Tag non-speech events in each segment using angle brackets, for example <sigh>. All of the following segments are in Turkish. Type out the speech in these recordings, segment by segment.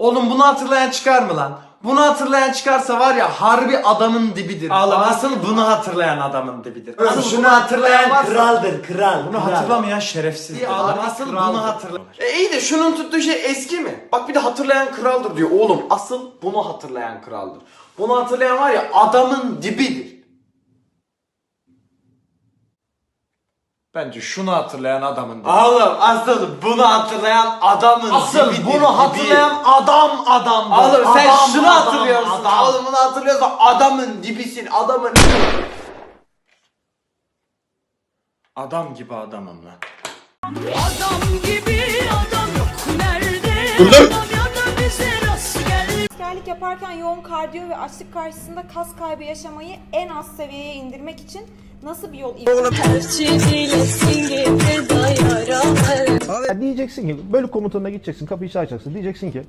Oğlum bunu hatırlayan çıkar mı lan? Bunu hatırlayan çıkarsa var ya harbi adamın dibidir. Oğlum asıl bunu hatırlayan adamın dibidir. Asıl şunu bunu hatırlayan varsa- kraldır kral. Bunu kral. hatırlamayan şerefsiz. İyi, harbi asıl kraldır. bunu hatırla. E iyi de şunun tuttuğu şey eski mi? Bak bir de hatırlayan kraldır diyor. Oğlum asıl bunu hatırlayan kraldır. Bunu hatırlayan var ya adamın dibidir. Bence şunu hatırlayan adamın dibidir. Oğlum asıl bunu hatırlayan adamın Asıl dibidir, bunu hatırlayan adam adam. Oğlum sen Adam, şunu adam, hatırlıyorsun. adam. Oğlum bunu hatırlıyorsan adamın dibisin. Adamın Adam gibi adamım lan. Adam gibi adam yok nerede? Adam ya da bize rast gel. Askerlik yaparken yoğun kardiyo ve açlık karşısında kas kaybı yaşamayı en az seviyeye indirmek için nasıl bir yol. Ya diyeceksin ki bölük komutanına gideceksin kapıyı çalacaksın diyeceksin ki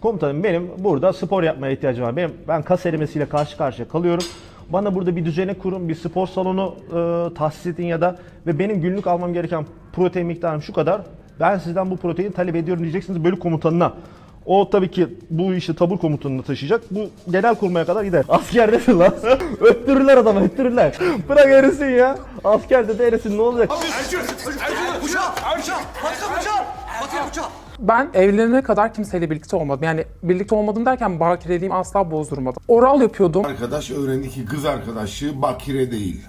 komutanım benim burada spor yapmaya ihtiyacım var. Benim, ben kas erimesiyle karşı karşıya kalıyorum. Bana burada bir düzene kurun, bir spor salonu e, tahsis edin ya da ve benim günlük almam gereken protein miktarım şu kadar. Ben sizden bu proteini talep ediyorum diyeceksiniz bölük komutanına. O tabii ki bu işi tabur komutanına taşıyacak. Bu genel kurmaya kadar gider. Asker nesin lan? <laughs> öttürürler adamı, öttürürler. Bırak erisin ya. Asker de erisin ne olacak? Ben evlenene kadar kimseyle birlikte olmadım. Yani birlikte olmadım derken bakireliğimi asla bozdurmadım. Oral yapıyordum. Arkadaş öğrendi ki kız arkadaşı bakire değil.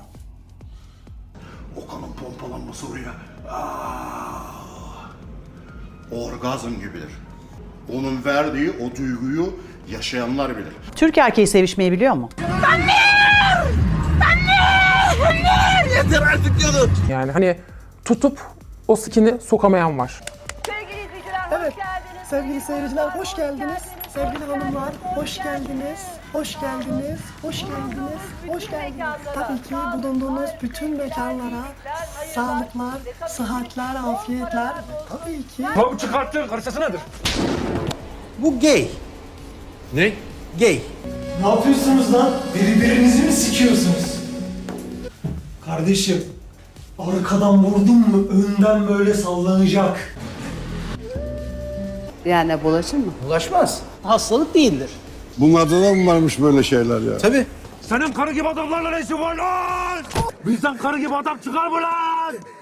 O kanın pompalanması oraya. Ah! Orgazm gibidir. Onun verdiği o duyguyu yaşayanlar bilir. Türk erkeği sevişmeyi biliyor mu? Yani hani tutup o skini sokamayan var. Sevgili seyirciler hoş geldiniz. Sevgili hanımlar hoş geldiniz. Hoş geldiniz. Hoş geldiniz. Hoş geldiniz. Tabii ki bulunduğunuz bütün mekanlara sağlıklar, sıhhatler, afiyetler. Tabii ki. Bu gay. Ne? Gay. Ne yapıyorsunuz lan? Birbirinizi mi sikiyorsunuz? Kardeşim, arkadan vurdun mu önden böyle sallanacak. Yani bulaşır mı? Bulaşmaz. Hastalık değildir. Bunlarda da mı varmış böyle şeyler ya? Tabii.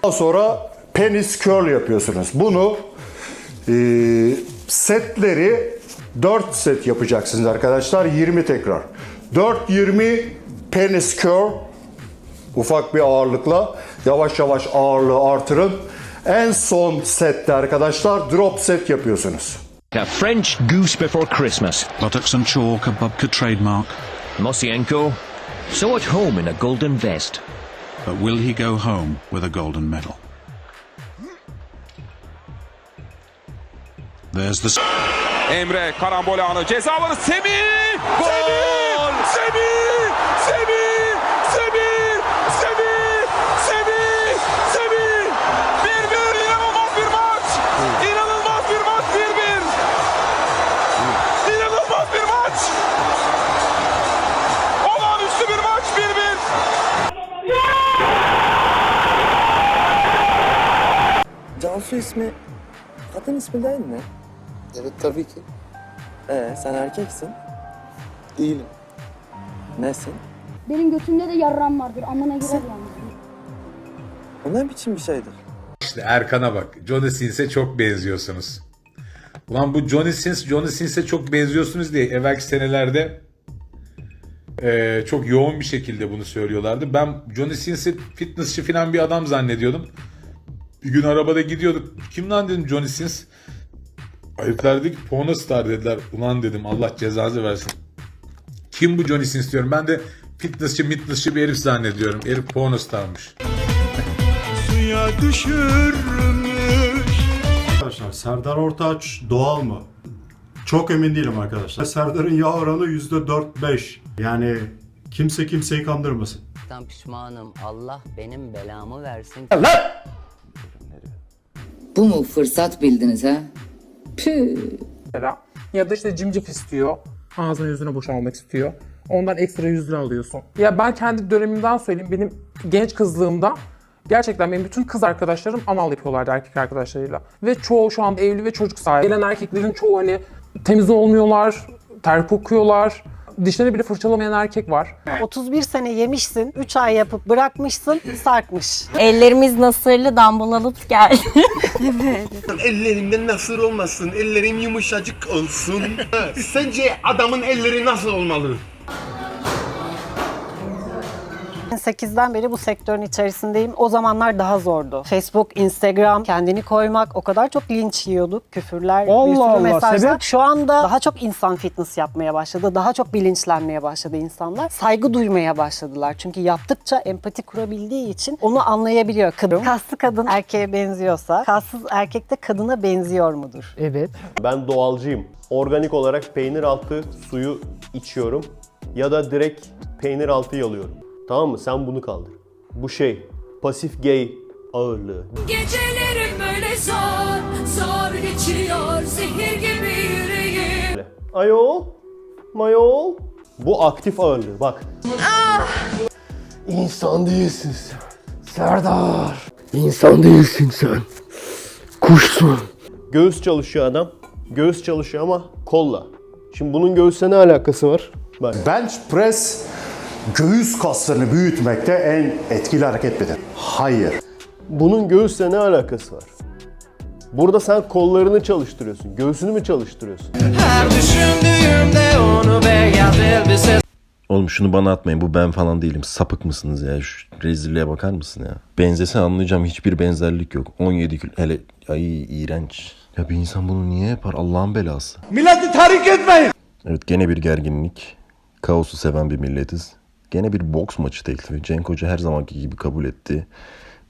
Daha sonra penis curl yapıyorsunuz. Bunu e, setleri 4 set yapacaksınız arkadaşlar. 20 tekrar. 4-20 penis curl ufak bir ağırlıkla yavaş yavaş ağırlığı artırın. En son sette arkadaşlar drop set yapıyorsunuz. A French goose before Christmas. Buttocks and chalk, a Bubka trademark. Mosienko, so at home in a golden vest. But will he go home with a golden medal? There's the Emre karambol anı ceza alanı Semih! Gol! Semih! İsmi kadın ismi değil mi? Evet tabii ki. Ee sen erkeksin. Değilim. Nesin? Benim götümde de yarram vardır amına girer yani. O ne biçim bir şeydir? İşte Erkan'a bak. Johnny Sins'e çok benziyorsunuz. Ulan bu Johnny Sins, Johnny Sins'e çok benziyorsunuz diye evvelki senelerde eee, çok yoğun bir şekilde bunu söylüyorlardı. Ben Johnny Sins'i fitnessçi falan bir adam zannediyordum. Bir gün arabada gidiyorduk. Kim lan dedim Johnny Sins? Herifler dedi ki porno star dediler. Ulan dedim Allah cezanızı versin. Kim bu Johnny Sins diyorum. Ben de fitnessçi mitnessçi bir herif zannediyorum. Herif porno starmış. Arkadaşlar Serdar Ortaç doğal mı? Çok emin değilim arkadaşlar. Serdar'ın yağ oranı %4-5. Yani kimse kimseyi kandırmasın. pişmanım. Allah benim belamı versin. Bu mu fırsat bildiniz ha? Püh. Ya da işte cimcik istiyor. Ağzına yüzüne boşalmak istiyor. Ondan ekstra 100 lira alıyorsun. Ya ben kendi dönemimden söyleyeyim. Benim genç kızlığımda gerçekten benim bütün kız arkadaşlarım anal yapıyorlardı erkek arkadaşlarıyla. Ve çoğu şu anda evli ve çocuk sahibi. Gelen erkeklerin çoğu hani temiz olmuyorlar, ter kokuyorlar. Dişlerini bile fırçalamayan erkek var. 31 sene yemişsin, 3 ay yapıp bırakmışsın, sarkmış. Ellerimiz nasırlı dambul alıp geldi. <laughs> Ellerimden nasıl olmasın? Ellerim yumuşacık olsun. Sence adamın elleri nasıl olmalı? 2008'den beri bu sektörün içerisindeyim. O zamanlar daha zordu. Facebook, Instagram, kendini koymak o kadar çok linç yiyorduk. Küfürler, bir Allah sürü Allah, mesajlar. sebep? Şu anda daha çok insan fitness yapmaya başladı. Daha çok bilinçlenmeye başladı insanlar. Saygı duymaya başladılar. Çünkü yaptıkça empati kurabildiği için onu anlayabiliyor. Kadın, kaslı kadın erkeğe benziyorsa, kassız erkek de kadına benziyor mudur? Evet. Ben doğalcıyım. Organik olarak peynir altı suyu içiyorum ya da direkt peynir altı yalıyorum. Tamam mı? Sen bunu kaldır. Bu şey pasif gay ağırlığı. Gecelerim böyle zor Zor geçiyor Zehir gibi yüreğim Ayol, mayol. Bu aktif ağırlığı bak. İnsan değilsin sen. Serdar. İnsan değilsin sen. Kuşsun. Göğüs çalışıyor adam. Göğüs çalışıyor ama kolla. Şimdi bunun göğüsle ne alakası var? Bak. Bench press göğüs kaslarını büyütmekte en etkili hareket midir? Hayır. Bunun göğüsle ne alakası var? Burada sen kollarını çalıştırıyorsun. Göğsünü mü çalıştırıyorsun? Oğlum şunu bana atmayın bu ben falan değilim. Sapık mısınız ya? Şu rezilliğe bakar mısın ya? Benzese anlayacağım hiçbir benzerlik yok. 17 kilo hele ay iğrenç. Ya bir insan bunu niye yapar Allah'ın belası. Milleti tahrik etmeyin. Evet gene bir gerginlik. Kaosu seven bir milletiz. Gene bir boks maçı teklifi. Cenk Hoca her zamanki gibi kabul etti.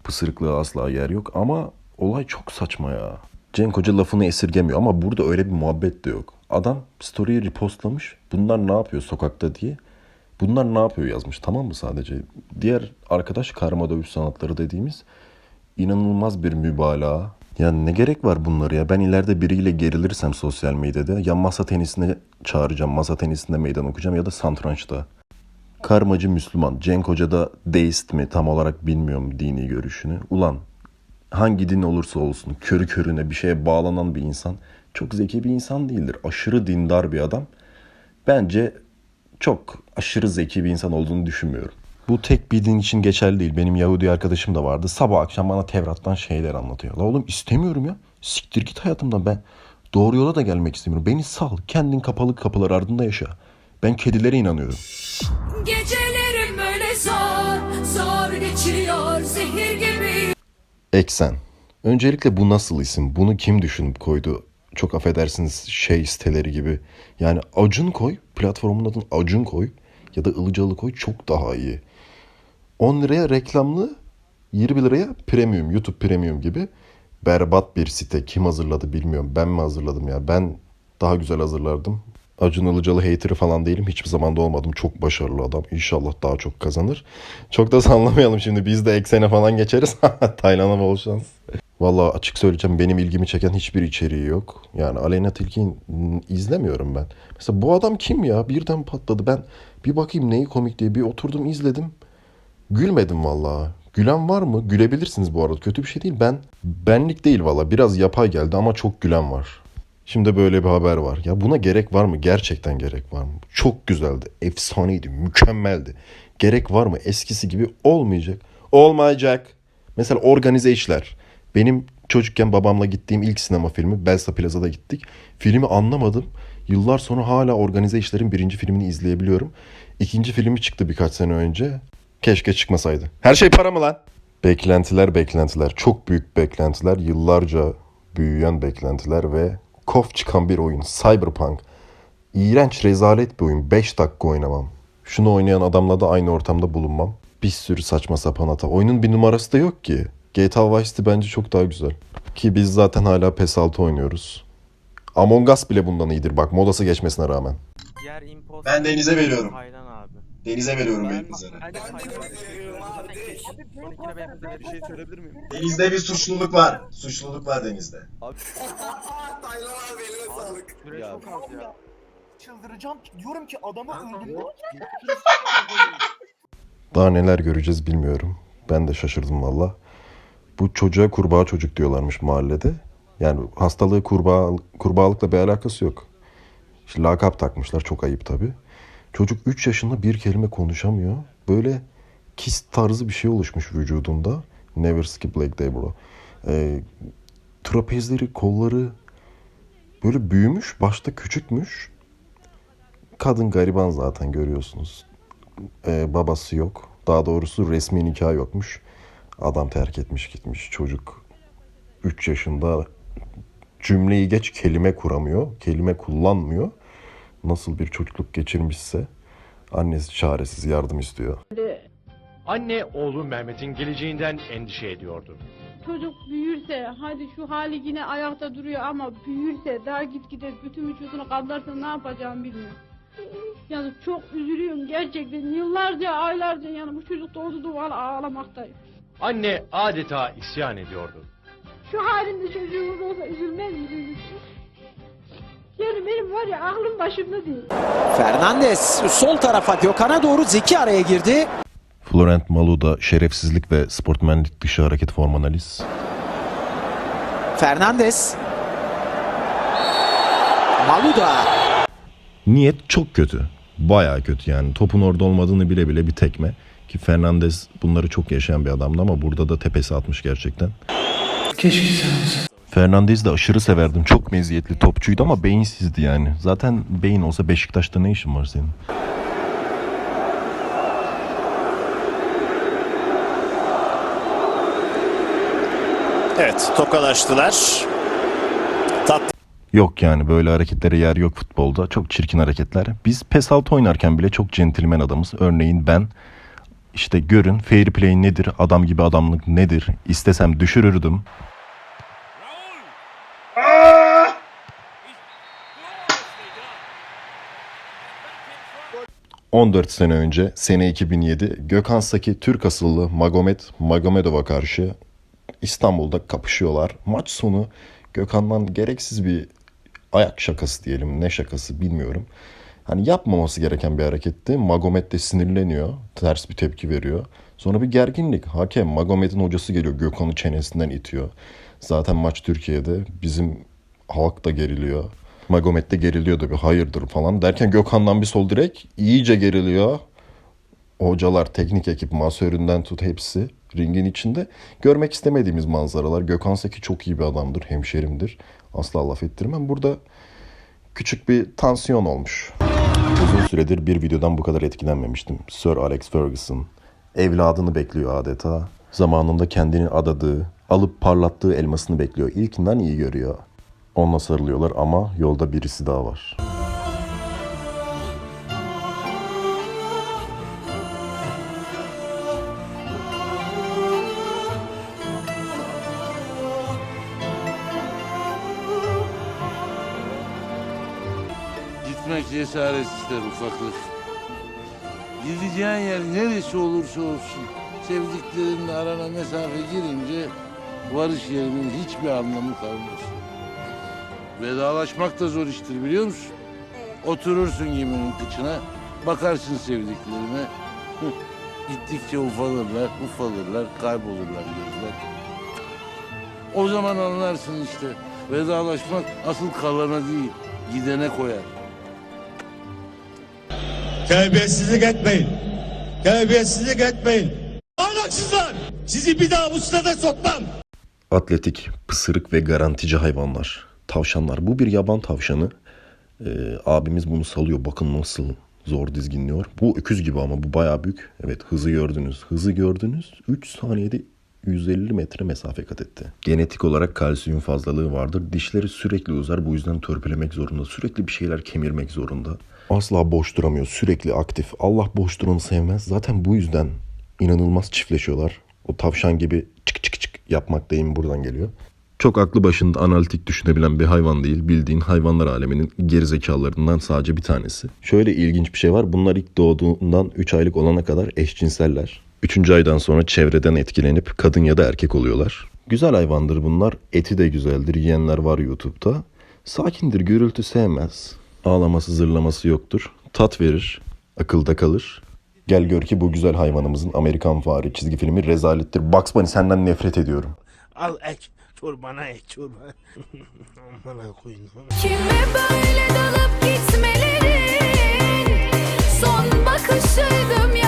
Pısırıklığa asla yer yok ama olay çok saçma ya. Cenk Hoca lafını esirgemiyor ama burada öyle bir muhabbet de yok. Adam story'i repostlamış. Bunlar ne yapıyor sokakta diye. Bunlar ne yapıyor yazmış tamam mı sadece. Diğer arkadaş karma dövüş sanatları dediğimiz inanılmaz bir mübalağa. Ya ne gerek var bunları ya? Ben ileride biriyle gerilirsem sosyal medyada ya masa tenisine çağıracağım, masa tenisinde meydan okuyacağım ya da satrançta. Karmacı Müslüman, Cenk Hoca da deist mi tam olarak bilmiyorum dini görüşünü. Ulan hangi din olursa olsun körü körüne bir şeye bağlanan bir insan çok zeki bir insan değildir. Aşırı dindar bir adam. Bence çok aşırı zeki bir insan olduğunu düşünmüyorum. Bu tek bir din için geçerli değil. Benim Yahudi arkadaşım da vardı. Sabah akşam bana Tevrat'tan şeyler anlatıyor. La oğlum istemiyorum ya. Siktir git hayatımdan ben. Doğru yola da gelmek istemiyorum. Beni sal. Kendin kapalı kapılar ardında yaşa. Ben kedilere inanıyorum. Gecelerim böyle zor Zor geçiyor Zehir gibi Eksen. Öncelikle bu nasıl isim? Bunu kim düşünüp koydu? Çok affedersiniz şey siteleri gibi. Yani Acun koy, platformun adını Acun koy ya da Ilıcalı koy çok daha iyi. 10 liraya reklamlı, 20 liraya premium, YouTube premium gibi berbat bir site. Kim hazırladı bilmiyorum. Ben mi hazırladım ya? Ben daha güzel hazırlardım. Acun Ilıcalı haterı falan değilim. Hiçbir zaman da olmadım. Çok başarılı adam. İnşallah daha çok kazanır. Çok da <laughs> sallamayalım şimdi. Biz de eksene falan geçeriz. <laughs> Taylan'a bol şans. Vallahi açık söyleyeceğim benim ilgimi çeken hiçbir içeriği yok. Yani Aleyna Tilki'yi n- izlemiyorum ben. Mesela bu adam kim ya? Birden patladı. Ben bir bakayım neyi komik diye bir oturdum izledim. Gülmedim vallahi. Gülen var mı? Gülebilirsiniz bu arada. Kötü bir şey değil. Ben benlik değil valla. Biraz yapay geldi ama çok gülen var. Şimdi böyle bir haber var. Ya buna gerek var mı? Gerçekten gerek var mı? Çok güzeldi. Efsaneydi. Mükemmeldi. Gerek var mı? Eskisi gibi olmayacak. Olmayacak. Mesela organize işler. Benim çocukken babamla gittiğim ilk sinema filmi Belsa Plaza'da gittik. Filmi anlamadım. Yıllar sonra hala organize işlerin birinci filmini izleyebiliyorum. İkinci filmi çıktı birkaç sene önce. Keşke çıkmasaydı. Her şey para mı lan? Beklentiler beklentiler. Çok büyük beklentiler. Yıllarca büyüyen beklentiler ve kof çıkan bir oyun. Cyberpunk. İğrenç rezalet bir oyun. 5 dakika oynamam. Şunu oynayan adamla da aynı ortamda bulunmam. Bir sürü saçma sapan hata. Oyunun bir numarası da yok ki. GTA Vice City bence çok daha güzel. Ki biz zaten hala PES 6 oynuyoruz. Among Us bile bundan iyidir bak modası geçmesine rağmen. Ben Deniz'e veriyorum. Deniz'e veriyorum benim üzere. Deniz'de bir suçluluk var. Suçluluk var Deniz'de. Çıldıracağım. Diyorum ki adamı öldürdüm. <laughs> Daha neler göreceğiz bilmiyorum. Ben de şaşırdım valla. Bu çocuğa kurbağa çocuk diyorlarmış mahallede. Yani hastalığı kurbağa, kurbağalıkla bir alakası yok. İşte lakap takmışlar çok ayıp tabii. Çocuk 3 yaşında bir kelime konuşamıyor. Böyle kist tarzı bir şey oluşmuş vücudunda. Never skip leg day bro. Ee, trapezleri, kolları böyle büyümüş. Başta küçükmüş. Kadın gariban zaten görüyorsunuz. Ee, babası yok. Daha doğrusu resmi nikah yokmuş. Adam terk etmiş gitmiş. Çocuk 3 yaşında cümleyi geç kelime kuramıyor. Kelime kullanmıyor. Nasıl bir çocukluk geçirmişse annesi çaresiz yardım istiyor. Anne oğlu Mehmet'in geleceğinden endişe ediyordu. Çocuk büyürse, hadi şu hali yine ayakta duruyor ama büyürse, daha gitgide bütün vücudunu kaldırırsa ne yapacağımı bilmiyorum. Yani çok üzülüyorum gerçekten. Yıllarca, aylarca yani bu çocuk doğdu duvar ağlamaktayım. Anne adeta isyan ediyordu. Şu halinde çocuğumuz olsa üzülmez miydiniz? Yani benim var ya aklım başımda değil. Fernandes sol tarafa Gökhan'a doğru Zeki araya girdi. Florent Maluda şerefsizlik ve sportmenlik dışı hareket form analiz. Fernandes. Maluda. Niyet çok kötü. Bayağı kötü yani. Topun orada olmadığını bile bile bir tekme. Ki Fernandes bunları çok yaşayan bir adamdı ama burada da tepesi atmış gerçekten. Keşke sen olsan. Fernandez'i de aşırı severdim. Çok meziyetli topçuydu ama beyinsizdi yani. Zaten beyin olsa Beşiktaş'ta ne işin var senin? Evet tokalaştılar. Tat Yok yani böyle hareketlere yer yok futbolda. Çok çirkin hareketler. Biz PES 6 oynarken bile çok centilmen adamız. Örneğin ben işte görün fair play nedir, adam gibi adamlık nedir, istesem düşürürdüm. ...14 sene önce, sene 2007... ...Gökhan Saki Türk asıllı Magomed Magomedov'a karşı... ...İstanbul'da kapışıyorlar. Maç sonu Gökhan'dan gereksiz bir ayak şakası diyelim ne şakası bilmiyorum. Hani yapmaması gereken bir hareketti. Magomed de sinirleniyor. Ters bir tepki veriyor. Sonra bir gerginlik. Hakem Magomed'in hocası geliyor. Gökhan'ı çenesinden itiyor. Zaten maç Türkiye'de. Bizim halk da geriliyor. Magomed de geriliyordu bir hayırdır falan. Derken Gökhan'dan bir sol direk iyice geriliyor. Hocalar, teknik ekip, masöründen tut hepsi ringin içinde. Görmek istemediğimiz manzaralar. Gökhan Seki çok iyi bir adamdır, hemşerimdir. Asla laf ettirmem. Burada küçük bir tansiyon olmuş. Uzun süredir bir videodan bu kadar etkilenmemiştim. Sir Alex Ferguson evladını bekliyor adeta. Zamanında kendini adadığı, alıp parlattığı elmasını bekliyor. İlkinden iyi görüyor. Onunla sarılıyorlar ama yolda birisi daha var. Gitmek cesaret ister ufaklık. Gideceğin yer neresi olursa olsun sevdiklerinle arana mesafe girince varış yerinin hiçbir anlamı kalmaz. Vedalaşmak da zor iştir biliyor musun? Oturursun geminin kıçına, bakarsın sevdiklerine. <laughs> Gittikçe ufalırlar, ufalırlar, kaybolurlar gözler. O zaman anlarsın işte. Vedalaşmak asıl kalana değil, gidene koyar. Terbiyesizlik etmeyin. Terbiyesizlik etmeyin. Ahlaksızlar. Sizi bir daha bu sitede sokmam. Atletik, pısırık ve garantici hayvanlar. Tavşanlar. Bu bir yaban tavşanı. Ee, abimiz bunu salıyor. Bakın nasıl zor dizginliyor. Bu öküz gibi ama bu bayağı büyük. Evet hızı gördünüz. Hızı gördünüz. 3 saniyede 150 metre mesafe kat etti. Genetik olarak kalsiyum fazlalığı vardır. Dişleri sürekli uzar. Bu yüzden törpülemek zorunda. Sürekli bir şeyler kemirmek zorunda. Asla boş duramıyor. Sürekli aktif. Allah boş duranı sevmez. Zaten bu yüzden inanılmaz çiftleşiyorlar. O tavşan gibi çık çık çık yapmak deyim buradan geliyor. Çok aklı başında analitik düşünebilen bir hayvan değil. Bildiğin hayvanlar aleminin gerizekalılarından sadece bir tanesi. Şöyle ilginç bir şey var. Bunlar ilk doğduğundan 3 aylık olana kadar eşcinseller. 3. aydan sonra çevreden etkilenip kadın ya da erkek oluyorlar. Güzel hayvandır bunlar. Eti de güzeldir. Yiyenler var YouTube'da. Sakindir, gürültü sevmez. Ağlaması, zırlaması yoktur. Tat verir, akılda kalır. Gel gör ki bu güzel hayvanımızın Amerikan fare çizgi filmi rezalettir. Bugs Bunny senden nefret ediyorum. Al ek, çorbana et çorba. <laughs> Aman koyun. Kime böyle dalıp gitmelerin son bakışıydım ya.